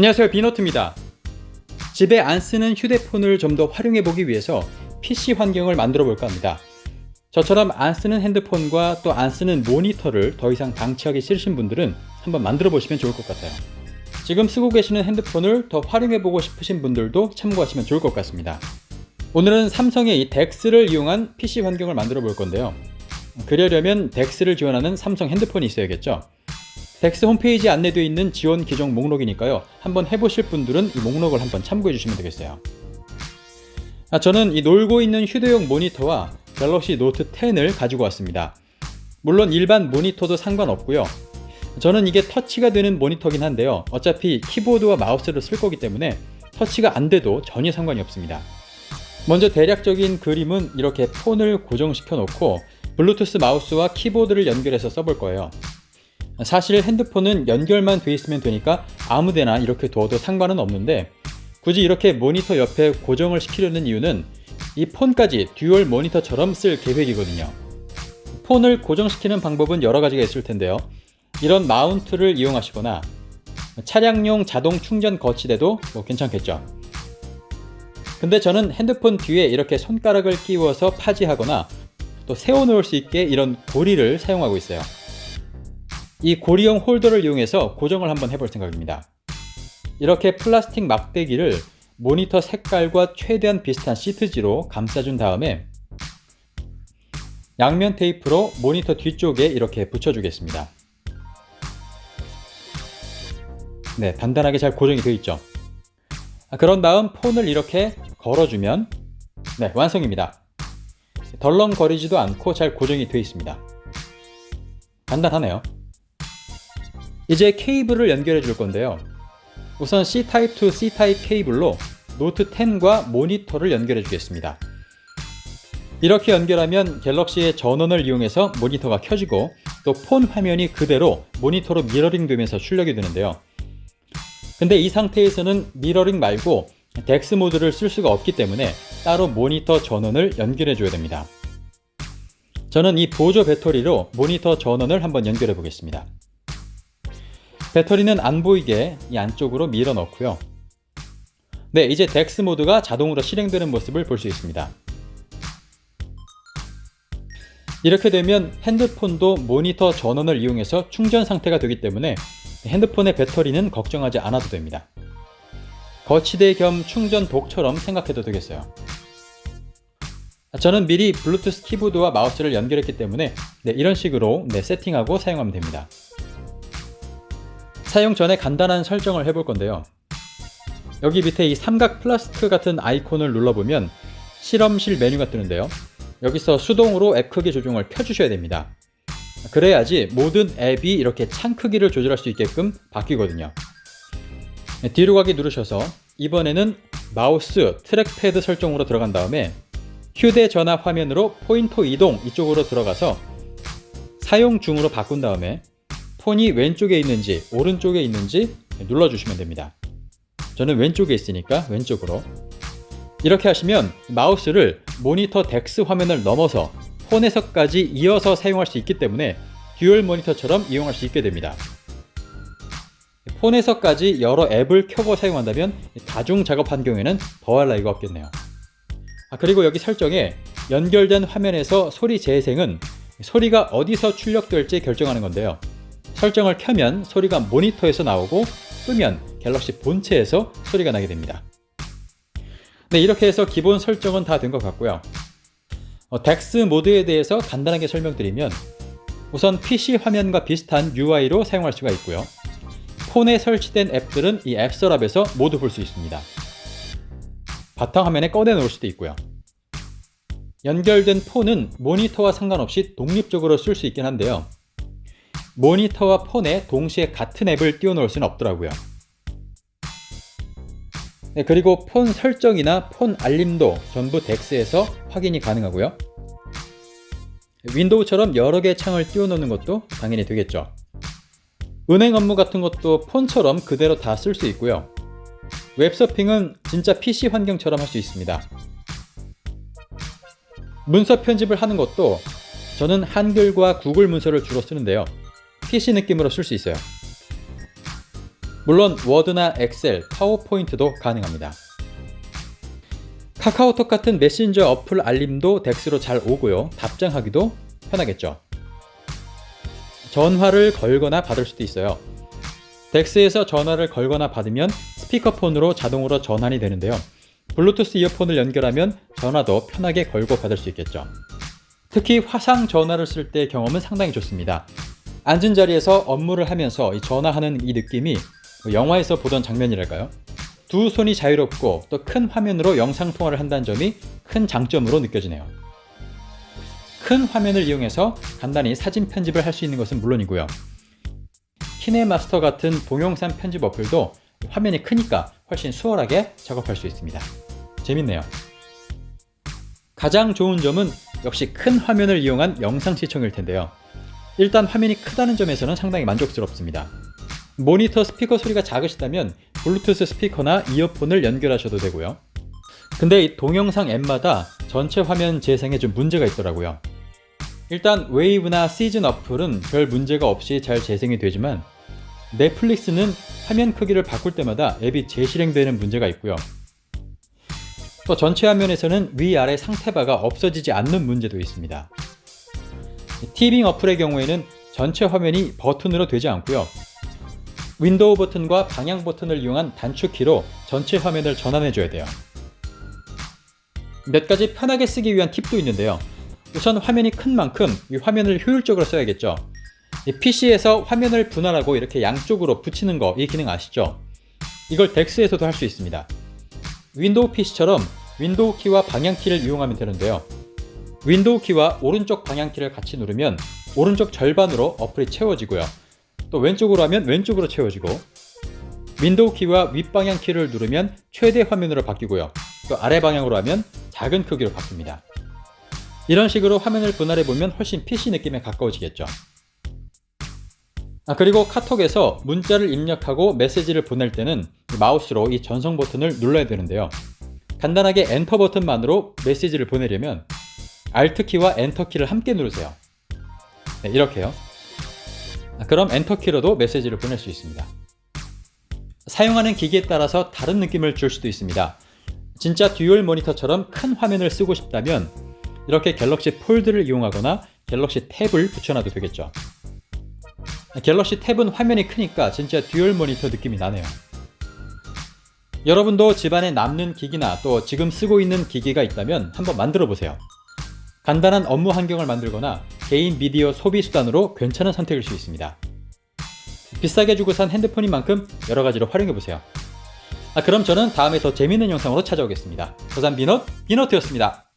안녕하세요 비노트입니다. 집에 안 쓰는 휴대폰을 좀 더 활용해 보기 위해서 PC 환경을 만들어 볼까 합니다. 저처럼 안 쓰는 핸드폰과 또 안 쓰는 모니터를 더 이상 방치하기 싫으신 분들은 한번 만들어 보시면 좋을 것 같아요. 지금 쓰고 계시는 핸드폰을 더 활용해 보고 싶으신 분들도 참고하시면 좋을 것 같습니다. 오늘은 삼성의 이 덱스를 이용한 PC 환경을 만들어 볼 건데요. 그러려면 덱스를 지원하는 삼성 핸드폰이 있어야겠죠. 덱스 홈페이지 안내되어 있는 지원 기종 목록이니까요. 한번 해보실 분들은 이 목록을 한번 참고해 주시면 되겠어요. 아, 저는 이 놀고 있는 휴대용 모니터와 갤럭시 노트 10을 가지고 왔습니다. 물론 일반 모니터도 상관없고요. 저는 이게 터치가 되는 모니터긴 한데요. 어차피 키보드와 마우스를 쓸 거기 때문에 터치가 안 돼도 전혀 상관이 없습니다. 먼저 대략적인 그림은 이렇게 폰을 고정시켜 놓고 블루투스 마우스와 키보드를 연결해서 써볼 거예요. 사실 핸드폰은 연결만 돼 있으면 되니까 아무데나 이렇게 둬도 상관은 없는데 굳이 이렇게 모니터 옆에 고정을 시키려는 이유는 이 폰까지 듀얼 모니터처럼 쓸 계획이거든요. 폰을 고정시키는 방법은 여러 가지가 있을 텐데요. 이런 마운트를 이용하시거나 차량용 자동 충전 거치대도 뭐 괜찮겠죠. 근데 저는 핸드폰 뒤에 이렇게 손가락을 끼워서 파지하거나 또 세워놓을 수 있게 이런 고리를 사용하고 있어요. 이 고리형 홀더를 이용해서 고정을 한번 해볼 생각입니다. 이렇게 플라스틱 막대기를 모니터 색깔과 최대한 비슷한 시트지로 감싸준 다음에 양면 테이프로 모니터 뒤쪽에 이렇게 붙여주겠습니다. 네, 단단하게 잘 고정이 되어 있죠. 아, 그런 다음 폰을 이렇게 걸어주면 네, 완성입니다. 덜렁거리지도 않고 잘 고정이 되어 있습니다. 간단하네요. 이제 케이블을 연결해 줄 건데요. 우선 C타입 to C타입 케이블로 노트 10과 모니터를 연결해 주겠습니다. 이렇게 연결하면 갤럭시의 전원을 이용해서 모니터가 켜지고 또 폰 화면이 그대로 모니터로 미러링 되면서 출력이 되는데요. 근데 이 상태에서는 미러링 말고 덱스 모드를 쓸 수가 없기 때문에 따로 모니터 전원을 연결해 줘야 됩니다. 저는 이 보조 배터리로 모니터 전원을 한번 연결해 보겠습니다. 배터리는 안 보이게 이 안쪽으로 밀어 넣고요. 네, 이제 덱스 모드가 자동으로 실행되는 모습을 볼 수 있습니다. 이렇게 되면 핸드폰도 모니터 전원을 이용해서 충전 상태가 되기 때문에 핸드폰의 배터리는 걱정하지 않아도 됩니다. 거치대 겸 충전 독처럼 생각해도 되겠어요. 저는 미리 블루투스 키보드와 마우스를 연결했기 때문에 네, 이런 식으로 네, 세팅하고 사용하면 됩니다. 사용 전에 간단한 설정을 해볼 건데요. 여기 밑에 이 삼각 플라스크 같은 아이콘을 눌러보면 실험실 메뉴가 뜨는데요. 여기서 수동으로 앱 크기 조정을 켜주셔야 됩니다. 그래야지 모든 앱이 이렇게 창 크기를 조절할 수 있게끔 바뀌거든요. 네, 뒤로 가기 누르셔서 이번에는 마우스 트랙패드 설정으로 들어간 다음에 휴대전화 화면으로 포인터 이동 이쪽으로 들어가서 사용 중으로 바꾼 다음에 폰이 왼쪽에 있는지 오른쪽에 있는지 눌러주시면 됩니다. 저는 왼쪽에 있으니까 왼쪽으로 이렇게 하시면 마우스를 모니터 덱스 화면을 넘어서 폰에서까지 이어서 사용할 수 있기 때문에 듀얼 모니터처럼 이용할 수 있게 됩니다. 폰에서까지 여러 앱을 켜고 사용한다면 다중 작업 환경에는 더할 나위가 없겠네요. 아, 그리고 여기 설정에 연결된 화면에서 소리 재생은 소리가 어디서 출력될지 결정하는 건데요. 설정을 켜면 소리가 모니터에서 나오고 끄면 갤럭시 본체에서 소리가 나게 됩니다. 네, 이렇게 해서 기본 설정은 다 된 것 같고요. 어, 덱스 모드에 대해서 간단하게 설명드리면 우선 PC 화면과 비슷한 UI로 사용할 수가 있고요. 폰에 설치된 앱들은 이 앱 서랍에서 모두 볼 수 있습니다. 바탕화면에 꺼내 놓을 수도 있고요. 연결된 폰은 모니터와 상관없이 독립적으로 쓸 수 있긴 한데요. 모니터와 폰에 동시에 같은 앱을 띄워놓을 수는 없더라고요. 네, 그리고 폰 설정이나 폰 알림도 전부 덱스에서 확인이 가능하고요. 윈도우처럼 여러 개의 창을 띄워놓는 것도 당연히 되겠죠. 은행 업무 같은 것도 폰처럼 그대로 다 쓸 수 있고요. 웹서핑은 진짜 PC 환경처럼 할 수 있습니다. 문서 편집을 하는 것도 저는 한글과 구글 문서를 주로 쓰는데요. PC 느낌으로 쓸 수 있어요. 물론 워드나 엑셀, 파워포인트도 가능합니다. 카카오톡 같은 메신저 어플 알림도 덱스로 잘 오고요. 답장하기도 편하겠죠. 전화를 걸거나 받을 수도 있어요. 덱스에서 전화를 걸거나 받으면 스피커폰으로 자동으로 전환이 되는데요. 블루투스 이어폰을 연결하면 전화도 편하게 걸고 받을 수 있겠죠. 특히 화상 전화를 쓸 때 경험은 상당히 좋습니다. 앉은 자리에서 업무를 하면서 이 전화하는 이 느낌이 영화에서 보던 장면이랄까요? 두 손이 자유롭고 또 큰 화면으로 영상 통화를 한다는 점이 큰 장점으로 느껴지네요. 큰 화면을 이용해서 간단히 사진 편집을 할 수 있는 것은 물론이고요. 키네마스터 같은 동영상 편집 어플도 화면이 크니까 훨씬 수월하게 작업할 수 있습니다. 재밌네요. 가장 좋은 점은 역시 큰 화면을 이용한 영상 시청일 텐데요. 일단 화면이 크다는 점에서는 상당히 만족스럽습니다. 모니터 스피커 소리가 작으시다면 블루투스 스피커나 이어폰을 연결하셔도 되고요. 근데 이 동영상 앱마다 전체 화면 재생에 좀 문제가 있더라고요. 일단 웨이브나 시즌 어플은 별 문제가 없이 잘 재생이 되지만 넷플릭스는 화면 크기를 바꿀 때마다 앱이 재실행되는 문제가 있고요. 또 전체 화면에서는 위아래 상태바가 없어지지 않는 문제도 있습니다. 티빙 어플의 경우에는 전체 화면이 버튼으로 되지 않고요. 윈도우 버튼과 방향 버튼을 이용한 단축키로 전체 화면을 전환해줘야 돼요. 몇 가지 편하게 쓰기 위한 팁도 있는데요. 우선 화면이 큰 만큼 이 화면을 효율적으로 써야겠죠. PC에서 화면을 분할하고 이렇게 양쪽으로 붙이는 거 이 기능 아시죠? 이걸 덱스에서도 할 수 있습니다. 윈도우 PC처럼 윈도우 키와 방향 키를 이용하면 되는데요. 윈도우 키와 오른쪽 방향 키를 같이 누르면 오른쪽 절반으로 어플이 채워지고요. 또 왼쪽으로 하면 왼쪽으로 채워지고 윈도우 키와 윗방향 키를 누르면 최대 화면으로 바뀌고요. 또 아래 방향으로 하면 작은 크기로 바뀝니다. 이런 식으로 화면을 분할해 보면 훨씬 PC 느낌에 가까워지겠죠. 아, 그리고 카톡에서 문자를 입력하고 메시지를 보낼 때는 마우스로 이 전송 버튼을 눌러야 되는데요. 간단하게 엔터 버튼만으로 메시지를 보내려면 Alt 키와 엔터 키를 함께 누르세요. 네, 이렇게요. 아, 그럼 엔터 키로도 메시지를 보낼 수 있습니다. 사용하는 기기에 따라서 다른 느낌을 줄 수도 있습니다. 진짜 듀얼 모니터처럼 큰 화면을 쓰고 싶다면 이렇게 갤럭시 폴드를 이용하거나 갤럭시 탭을 붙여놔도 되겠죠. 갤럭시 탭은 화면이 크니까 진짜 듀얼 모니터 느낌이 나네요. 여러분도 집안에 남는 기기나 또 지금 쓰고 있는 기기가 있다면 한번 만들어 보세요. 간단한 업무 환경을 만들거나 개인 미디어 소비 수단으로 괜찮은 선택일 수 있습니다. 비싸게 주고 산 핸드폰인 만큼 여러 가지로 활용해 보세요. 아, 그럼 저는 다음에 더 재밌는 영상으로 찾아오겠습니다. 저산 비넛 비너트였습니다.